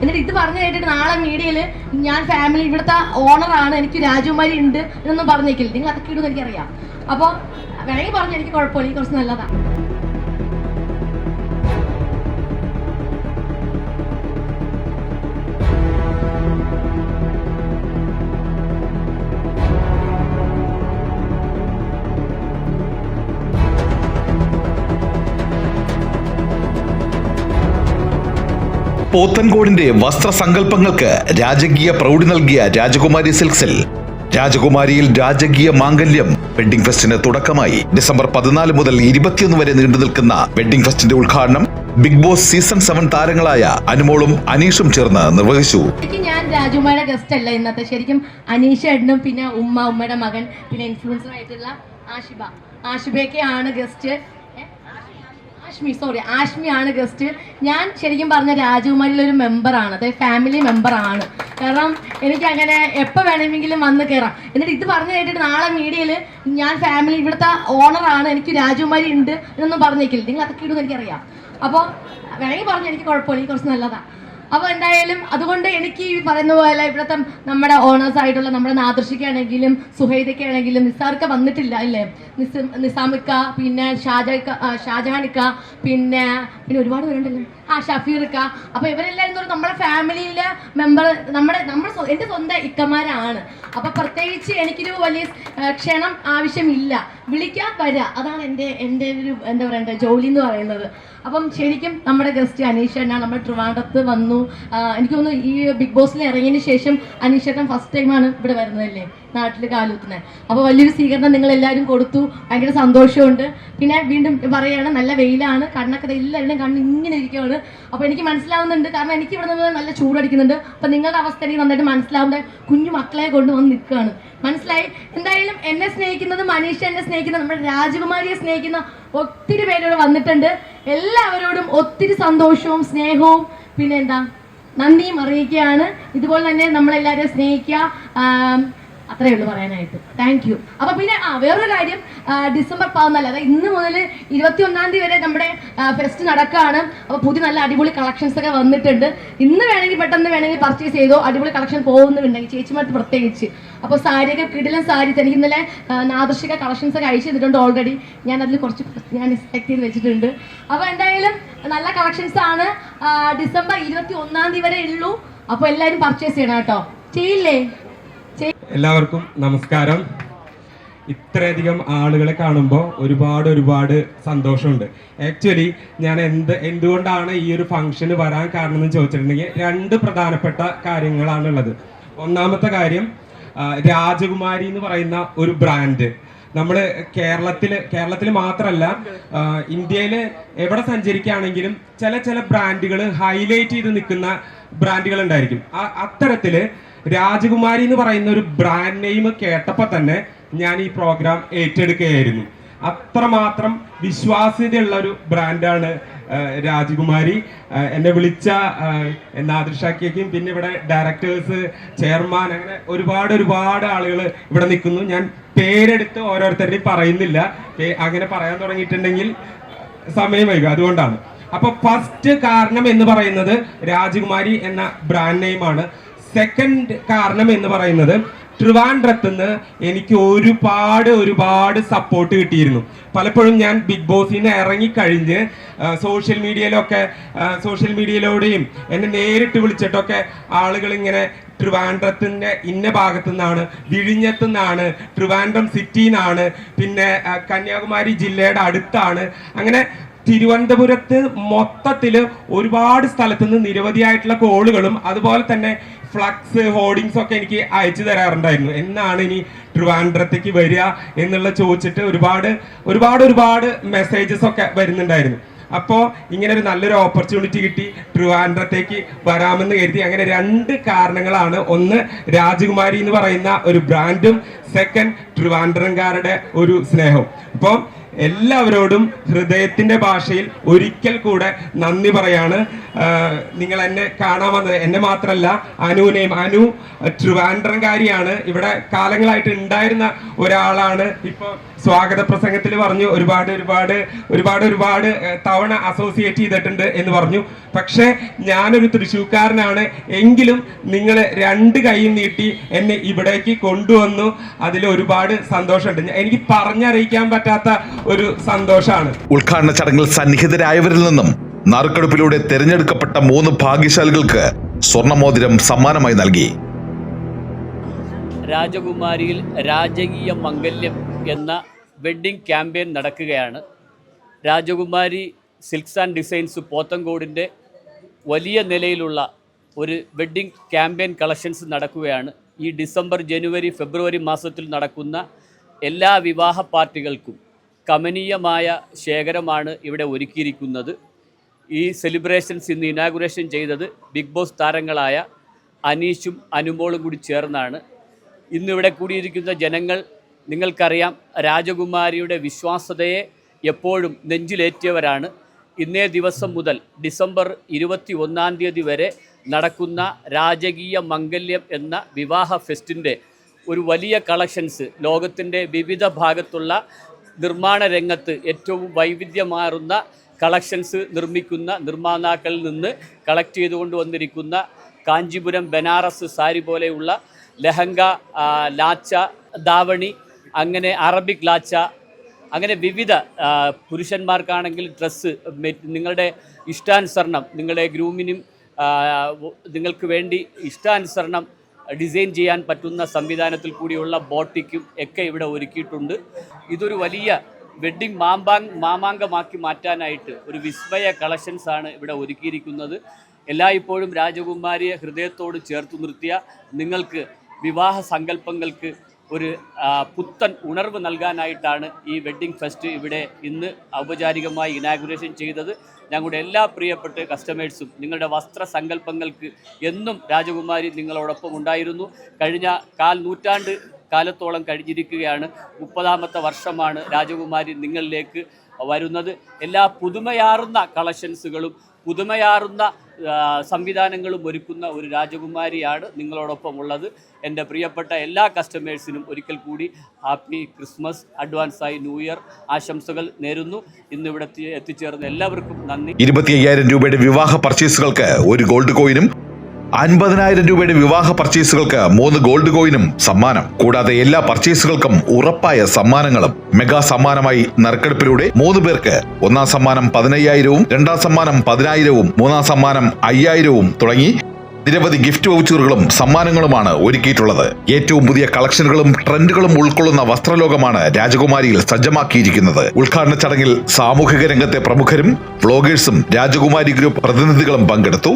എന്നിട്ട് ഇത് പറഞ്ഞു കേട്ടിട്ട് നാളെ മീഡിയയിൽ ഞാൻ ഫാമിലി ഇവിടുത്തെ ഓണറാണ് എനിക്ക് രാജകുമാരി ഉണ്ട് എന്നൊന്നും പറഞ്ഞേക്കില്ല. നിങ്ങൾ അതൊക്കെ ഇടുമെന്ന് എനിക്കറിയാം അപ്പോൾ വേണമെങ്കിൽ പറഞ്ഞു എനിക്ക് കുഴപ്പമില്ല എനിക്ക് കുറച്ച് നല്ലതാണ് പോത്തൻകോടിന്റെ വസ്ത്രസങ്കല്പങ്ങൾക്ക് രാജകീയ പ്രൗഢി നൽകിയ രാജകുമാരി സിൽക്സിൽ രാജകുമാരിയിൽ രാജകീയ മാംഗല്യം വെഡ്ഡിംഗ് ഫെസ്റ്റിന് തുടക്കമായി. ഡിസംബർ പതിനാല് മുതൽ ഇരുപത്തിയൊന്ന് വരെ നീണ്ടു നിൽക്കുന്ന വെഡ്ഡിംഗ് ഫെസ്റ്റിന്റെ ഉദ്ഘാടനം ബിഗ് ബോസ് സീസൺ സെവൻ താരങ്ങളായ അനുമോളും അനീഷും ചേർന്ന് നിർവഹിച്ചു. ഞാൻ രാജുമാരുടെ ഗസ്റ്റ് അല്ല ഇന്നത്തെ. ശരിക്കും അനീഷ എണ്ണും പിന്നെ ഉമ്മ ഉമ്മയുടെ മകൻ പിന്നെ ഇൻഫ്ലുവൻസർ ആയിട്ടുള്ള ആഷിബ. ആഷിബയൊക്കെയാണ് ഗസ്റ്റ് ആഷ്മി സോറി ആഷ്മി ആണ് ഗസ്റ്റ് ഞാൻ ശരിക്കും പറഞ്ഞ രാജകുമാരിയിലെ ഒരു മെമ്പറാണ് അതായത് ഫാമിലി മെമ്പറാണ് കാരണം എനിക്ക് അങ്ങനെ എപ്പോൾ വേണമെങ്കിലും വന്ന് കയറാം എന്നിട്ട് ഇത് പറഞ്ഞു കേട്ടിട്ട് നാളെ മീഡിയയിൽ ഞാൻ ഫാമിലി ഇവിടുത്തെ ഓണറാണ് എനിക്ക് രാജകുമാരി ഉണ്ട് എന്നൊന്നും പറഞ്ഞേക്കില്ല. നിങ്ങൾ അതൊക്കെ ഇടുന്നു എനിക്കറിയാം. അപ്പോൾ വേണമെങ്കിൽ പറഞ്ഞു എനിക്ക് കുഴപ്പമില്ല. എനിക്ക് കുറച്ച് നല്ലതാണ് അപ്പോൾ എന്തായാലും അതുകൊണ്ട് എനിക്ക് ഈ പറയുന്ന പോലെ ഇവിടുത്തെ നമ്മുടെ ഓണേഴ്സ് ആയിട്ടുള്ള നമ്മുടെ നാദർശിക്കാണെങ്കിലും സുഹൈദയ്ക്കാണെങ്കിലും നിസാർക്ക വന്നിട്ടില്ല അല്ലേ? നിസ് നിസാമിക്ക പിന്നെ ഷാജക്ക ഷാജഹാനിക്ക പിന്നെ പിന്നെ ഒരുപാട് പേരുണ്ടല്ലോ. ആ ഷഫീർക്ക അപ്പോൾ ഇവരെല്ലാവരും എന്ന് നമ്മുടെ ഫാമിലിയിലെ മെമ്പർ നമ്മുടെ നമ്മുടെ എന്റെ സ്വന്തം ഇക്കമാരാണ് അപ്പോൾ പ്രത്യേകിച്ച് എനിക്കൊരു വലിയ ക്ഷണം ആവശ്യമില്ല. വിളിക്കാൻ വരാ. അതാണ് എന്റെ എന്റെ ഒരു എന്താ പറയണ്ടേ ജോലി എന്ന് പറയുന്നത്. അപ്പം ശരിക്കും നമ്മുടെ ഗസ്റ്റ് അനീഷണ്ണ നമ്മൾ ട്രിവാണ്ടത്ത് വന്നു. എനിക്ക് തോന്നുന്നു ഈ ബിഗ് ബോസിൽ ഇറങ്ങിയതിന് ശേഷം അനീഷേട്ടൻ ഫസ്റ്റ് ടൈമാണ് ഇവിടെ വരുന്നതല്ലേ നാട്ടിൽ കാലുത്തുന്നത് അപ്പോൾ വലിയൊരു സ്വീകരണം നിങ്ങൾ എല്ലാവരും കൊടുത്തു ഭയങ്കര സന്തോഷമുണ്ട്. പിന്നെ വീണ്ടും പറയുകയാണ് നല്ല വെയിലാണ് കണ്ണൊക്കെ എല്ലാവരുടെയും കണ്ണ് ഇങ്ങനെ ഇരിക്കുകയാണ് അപ്പോൾ എനിക്ക് മനസ്സിലാവുന്നുണ്ട് കാരണം എനിക്ക് ഇവിടെ നിന്ന് നല്ല ചൂടടിക്കുന്നുണ്ട്. അപ്പോൾ നിങ്ങളുടെ അവസ്ഥ എനിക്ക് നന്നായിട്ട് മനസ്സിലാവുന്നത് കുഞ്ഞു മക്കളെ കൊണ്ട് വന്ന് നിൽക്കുകയാണ്. മനസ്സിലായി? എന്തായാലും എന്നെ സ്നേഹിക്കുന്നതും മനീഷ എന്നെ സ്നേഹിക്കുന്ന നമ്മുടെ രാജകുമാരിയെ സ്നേഹിക്കുന്ന ഒത്തിരി പേരോട് വന്നിട്ടുണ്ട്. എല്ലാവരോടും ഒത്തിരി സന്തോഷവും സ്നേഹവും. പിന്നെ എന്താ? നന്ദിയും അറിയിക്കുകയാണ്. ഇതുപോലെ തന്നെ നമ്മളെല്ലാവരെയും സ്നേഹിക്കുക. അത്രയേ ഉള്ളൂ പറയാനായിട്ട്. താങ്ക് യു അപ്പൊ പിന്നെ ആ വേറൊരു കാര്യം ഡിസംബർ പതിനാല് അതായത് ഇന്ന് മുതൽ ഇരുപത്തി ഒന്നാം തീയതി വരെ നമ്മുടെ ഫെസ്റ്റ് നടക്കുകയാണ് അപ്പൊ പുതിയ നല്ല അടിപൊളി കളക്ഷൻസ് ഒക്കെ വന്നിട്ടുണ്ട്. ഇന്ന് വേണമെങ്കിൽ പെട്ടെന്ന് വേണമെങ്കിൽ പർച്ചേസ് ചെയ്തോ അടിപൊളി കളക്ഷൻ പോകുന്നുണ്ടെങ്കിൽ ചേച്ചിമാർക്ക് പ്രത്യേകിച്ച്. അപ്പോൾ സാരിയൊക്കെ കിടിലൻ സാരി എനിക്ക് ഇന്നലെ നാദർശിക കളക്ഷൻസ് ഒക്കെ അയച്ചു തന്നിട്ടുണ്ട് ഓൾറെഡി ഞാൻ അതിൽ കുറച്ച് ഞാൻ സെലക്ട് ചെയ്ത് വെച്ചിട്ടുണ്ട്. അപ്പോൾ എന്തായാലും നല്ല കളക്ഷൻസ് ആണ്. ഡിസംബർ ഇരുപത്തി ഒന്നാം തീയതി വരെ ഉള്ളൂ. അപ്പോൾ എല്ലാവരും പർച്ചേസ് ചെയ്യണം കേട്ടോ. ചെയ്യില്ലേ? ചെയ്- എല്ലാവർക്കും നമസ്കാരം. ഇത്രയധികം ആളുകളെ കാണുമ്പോൾ ഒരുപാട് ഒരുപാട് സന്തോഷമുണ്ട്. ആക്ച്വലി ഞാൻ എന്ത് എന്തുകൊണ്ടാണ് ഈ ഒരു ഫംഗ്ഷന് വരാൻ കാരണം എന്ന് ചോദിച്ചിട്ടുണ്ടെങ്കിൽ രണ്ട് പ്രധാനപ്പെട്ട കാര്യങ്ങളാണുള്ളത്. ഒന്നാമത്തെ കാര്യം രാജകുമാരി എന്ന് പറയുന്ന ഒരു ബ്രാൻഡ് നമ്മൾ കേരളത്തിൽ കേരളത്തിൽ മാത്രമല്ല ഇന്ത്യയിൽ എവിടെ സഞ്ചരിക്കുകയാണെങ്കിലും ചില ചില ബ്രാൻഡുകൾ ഹൈലൈറ്റ് ചെയ്ത് നിൽക്കുന്ന ബ്രാൻഡുകൾ ഉണ്ടായിരിക്കും അത്തരത്തിൽ രാജകുമാരി എന്ന് പറയുന്ന ഒരു ബ്രാൻഡ് നെയിം കേട്ടപ്പോൾ തന്നെ ഞാൻ ഈ പ്രോഗ്രാം ഏറ്റെടുക്കുകയായിരുന്നു. അത്രമാത്രം വിശ്വാസ്യതയുള്ള ഒരു ബ്രാൻഡാണ് രാജകുമാരി. എന്നെ വിളിച്ച നാദൃഷാക്കിയേക്കും പിന്നെ ഇവിടെ ഡയറക്ടേഴ്സ് ചെയർമാൻ അങ്ങനെ ഒരുപാട് ഒരുപാട് ആളുകൾ ഇവിടെ നിൽക്കുന്നു. ഞാൻ പേരെടുത്ത് ഓരോരുത്തരുടെയും പറയുന്നില്ല. അങ്ങനെ പറയാൻ തുടങ്ങിയിട്ടുണ്ടെങ്കിൽ സമയം വൈകും. അതുകൊണ്ടാണ്. അപ്പൊ ഫസ്റ്റ് കാരണം എന്ന് പറയുന്നത് രാജകുമാരി എന്ന ബ്രാൻഡ് നെയിമാണ് സെക്കൻഡ് കാരണം എന്ന് പറയുന്നത് ട്രിവാൻഡ്രത്ത് നിന്ന് എനിക്ക് ഒരുപാട് ഒരുപാട് സപ്പോർട്ട് കിട്ടിയിരുന്നു. പലപ്പോഴും ഞാൻ ബിഗ് ബോസിൽ നിന്ന് ഇറങ്ങിക്കഴിഞ്ഞ് സോഷ്യൽ മീഡിയയിലൊക്കെ സോഷ്യൽ മീഡിയയിലൂടെയും എന്നെ നേരിട്ട് വിളിച്ചിട്ടൊക്കെ ആളുകൾ ഇങ്ങനെ ട്രിവാൻഡ്രത്തിന്റെ ഇന്ന ഭാഗത്തു നിന്നാണ് വിഴിഞ്ഞത്തു നിന്നാണ് ട്രിവാൻഡ്രം സിറ്റിയിൽ നിന്നാണ് പിന്നെ കന്യാകുമാരി ജില്ലയുടെ അടുത്താണ്. അങ്ങനെ തിരുവനന്തപുരത്ത് മൊത്തത്തിൽ ഒരുപാട് സ്ഥലത്ത് നിന്ന് നിരവധിയായിട്ടുള്ള കോളുകളും അതുപോലെ തന്നെ ഫ്ലക്സ് ഹോർഡിങ്സ് ഒക്കെ എനിക്ക് അയച്ചു തരാറുണ്ടായിരുന്നു. എന്നാണ് ഇനി ട്രിവാൻഡ്രത്തേക്ക് വരിക എന്നുള്ള ചോദിച്ചിട്ട് ഒരുപാട് ഒരുപാട് ഒരുപാട് മെസ്സേജസ് ഒക്കെ വരുന്നുണ്ടായിരുന്നു. അപ്പോൾ ഇങ്ങനെ ഒരു നല്ലൊരു ഓപ്പർച്യൂണിറ്റി കിട്ടി. ട്രിവാൻഡ്രത്തേക്ക് വരാമെന്ന് കരുതി. അങ്ങനെ രണ്ട് കാരണങ്ങളാണ്. ഒന്ന് രാജകുമാരി എന്ന് പറയുന്ന ഒരു ബ്രാൻഡും സെക്കൻഡ് ട്രിവാൻഡ്രംകാരുടെ ഒരു സ്നേഹവും. അപ്പോൾ എല്ലാവരോടും ഹൃദയത്തിന്റെ ഭാഷയിൽ ഒരിക്കൽ കൂടെ നന്ദി പറയാണ്. നിങ്ങൾ എന്നെ കാണാൻ വന്നത് എന്നെ മാത്രമല്ല അനുവിനെയും അനു ട്രിവാൻഡ്രംകാരിയാണ് ഇവിടെ കാലങ്ങളായിട്ട് ഉണ്ടായിരുന്ന ഒരാളാണ്. ഇപ്പൊ സ്വാഗത പ്രസംഗത്തിൽ പറഞ്ഞു ഒരുപാട് ഒരുപാട് ഒരുപാട് ഒരുപാട് തവണ അസോസിയേറ്റ് ചെയ്തിട്ടുണ്ട് എന്ന് പറഞ്ഞു. പക്ഷേ ഞാനൊരു തൃശ്ശൂക്കാരനാണ്. എങ്കിലും നിങ്ങൾ രണ്ട് കൈയും നീട്ടി എന്നെ ഇവിടേക്ക് കൊണ്ടുവന്നു. അതിൽ ഒരുപാട് സന്തോഷമുണ്ട്. എനിക്ക് പറഞ്ഞറിയിക്കാൻ പറ്റാത്ത ഒരു സന്തോഷമാണ് ഉദ്ഘാടന ചടങ്ങിൽ സന്നിഹിതരായവരിൽ നിന്നും നറുക്കെടുപ്പിലൂടെ തിരഞ്ഞെടുക്കപ്പെട്ട മൂന്ന് ഭാഗ്യശാലികൾക്ക് സ്വർണമോതിരം സമ്മാനമായി നൽകി. രാജകുമാരിയിൽ രാജകീയ മംഗല്യം. എന്ന വെഡ്ഡിംഗ് ക്യാമ്പയിൻ നടക്കുകയാണ്. രാജകുമാരി സിൽക്സ് ആൻഡ് ഡിസൈൻസ് പോത്തങ്കോടിന്റെ വലിയ നിലയിലുള്ള ഒരു വെഡ്ഡിംഗ് ക്യാമ്പയിൻ കളക്ഷൻസ് നടക്കുകയാണ്. ഈ ഡിസംബർ ജനുവരി ഫെബ്രുവരി മാസത്തിൽ നടക്കുന്ന എല്ലാ വിവാഹ പാർട്ടികൾക്കും കമനീയമായ ശേഖരമാണ് ഇവിടെ ഒരുക്കിയിരിക്കുന്നത്. ഈ സെലിബ്രേഷൻസ് ഇന്ന് ഇനാഗുറേഷൻ ചെയ്തത് ബിഗ് ബോസ് താരങ്ങളായ അനീഷും അനുമോളും കൂടി ചേർന്നാണ്. ഇന്നിവിടെ കൂടിയിരിക്കുന്ന ജനങ്ങൾ നിങ്ങൾക്കറിയാം രാജകുമാരിയുടെ വിശ്വാസതയെ എപ്പോഴും നെഞ്ചിലേറ്റിയവരാണ്. ഇന്നേ ദിവസം മുതൽ ഡിസംബർ ഇരുപത്തി ഒന്നാം തീയതി വരെ നടക്കുന്ന രാജകീയ മംഗല്യം എന്ന വിവാഹ ഫെസ്റ്റിന്റെ ഒരു വലിയ കളക്ഷൻസ് ലോകത്തിന്റെ വിവിധ ഭാഗത്തുള്ള നിർമ്മാണ രംഗത്ത് ഏറ്റവും വൈവിധ്യമാറുന്ന കളക്ഷൻസ് നിർമ്മിക്കുന്ന നിർമ്മാതാക്കളിൽ നിന്ന് കളക്ട് ചെയ്തുകൊണ്ട് വന്നിരിക്കുന്ന കാഞ്ചീപുരം ബനാറസ് സാരി പോലെയുള്ള ലഹങ്ക ലാച്ച ദാവണി അങ്ങനെ അറബിക് ലാച്ച അങ്ങനെ വിവിധ പുരുഷന്മാർക്കാണെങ്കിൽ ഡ്രസ്സ് നിങ്ങളുടെ ഇഷ്ടാനുസരണം നിങ്ങളുടെ ഗ്രൂമിനും നിങ്ങൾക്ക് വേണ്ടി ഇഷ്ടാനുസരണം ഡിസൈൻ ചെയ്യാൻ പറ്റുന്ന സംവിധാനത്തിൽ കൂടിയുള്ള ബോട്ടിക്കും ഒക്കെ ഇവിടെ ഒരുക്കിയിട്ടുണ്ട്. ഇതൊരു വലിയ വെഡ്ഡിംഗ് മാമ്പാങ് മാമാങ്കമാക്കി മാറ്റാനായിട്ട് ഒരു വിസ്മയ കളക്ഷൻസ് ആണ് ഇവിടെ ഒരുക്കിയിരിക്കുന്നത്. എല്ലായ്പ്പോഴും രാജകുമാരിയെ ഹൃദയത്തോട് ചേർത്ത് നിർത്തിയ നിങ്ങൾക്ക് വിവാഹ സങ്കല്പങ്ങൾക്ക് ഒരു പുത്തൻ ഉണർവ് നൽകാനായിട്ടാണ് ഈ വെഡ്ഡിംഗ് ഫെസ്റ്റ് ഇവിടെ ഇന്ന് ഔപചാരികമായി ഇനാഗുറേഷൻ ചെയ്തത്. ഞങ്ങളുടെ എല്ലാ പ്രിയപ്പെട്ട കസ്റ്റമേഴ്സും നിങ്ങളുടെ വസ്ത്ര സങ്കല്പങ്ങൾക്ക് എന്നും രാജകുമാരി നിങ്ങളോടൊപ്പം ഉണ്ടായിരുന്നു. കഴിഞ്ഞ കാൽ നൂറ്റാണ്ട് കാലത്തോളം കഴിഞ്ഞിരിക്കുകയാണ്. മുപ്പതാമത്തെ വർഷമാണ് രാജകുമാരി നിങ്ങളിലേക്ക് വരുന്നത്. എല്ലാ പുതുമയാർന്ന കളക്ഷൻസുകളും പുതുമയാർന്ന ആ, സംവിധാനങ്ങളും ഒരുക്കുന്ന ഒരു രാജകുമാരിയാണ് നിങ്ങളോടൊപ്പം ഉള്ളത്. എന്റെ പ്രിയപ്പെട്ട എല്ലാ കസ്റ്റമേഴ്സിനും ഒരിക്കൽ കൂടി ഹാപ്പി ക്രിസ്മസ് അഡ്വാൻസായി ന്യൂ ഇയർ ആശംസകൾ നേരുന്നു. ഇന്നിവിടെ എത്തി- എത്തിച്ചേർന്ന എല്ലാവർക്കും നന്ദി. ഇരുപത്തി രൂപയുടെ വിവാഹ പർച്ചേസുകൾക്ക് ഒരു ഗോൾഡ് കോയിനും അൻപതിനായിരം രൂപയുടെ വിവാഹ പർച്ചേസുകൾക്ക് മൂന്ന് ഗോൾഡ് കോയിനും സമ്മാനം. കൂടാതെ എല്ലാ പർച്ചേസുകൾക്കും ഉറപ്പായ സമ്മാനങ്ങളും മെഗാ സമ്മാനമായി നറുക്കെടുപ്പിലൂടെ മൂന്ന് പേർക്ക് ഒന്നാം സമ്മാനം പതിനയ്യായിരവും രണ്ടാം സമ്മാനം പതിനായിരവും മൂന്നാം സമ്മാനം അയ്യായിരവും തുടങ്ങി നിരവധി ഗിഫ്റ്റ് വൗച്ചറുകളും സമ്മാനങ്ങളുമാണ് ഒരുക്കിയിട്ടുള്ളത്. ഏറ്റവും പുതിയ കളക്ഷനുകളും ട്രെൻഡുകളും ഉൾക്കൊള്ളുന്ന വസ്ത്രലോകമാണ് രാജകുമാരിയിൽ സജ്ജമാക്കിയിരിക്കുന്നത്. ഉദ്ഘാടന ചടങ്ങിൽ സാമൂഹിക രംഗത്തെ പ്രമുഖരും വ്ളോഗേഴ്സും രാജകുമാരി ഗ്രൂപ്പ് പ്രതിനിധികളും പങ്കെടുത്തു.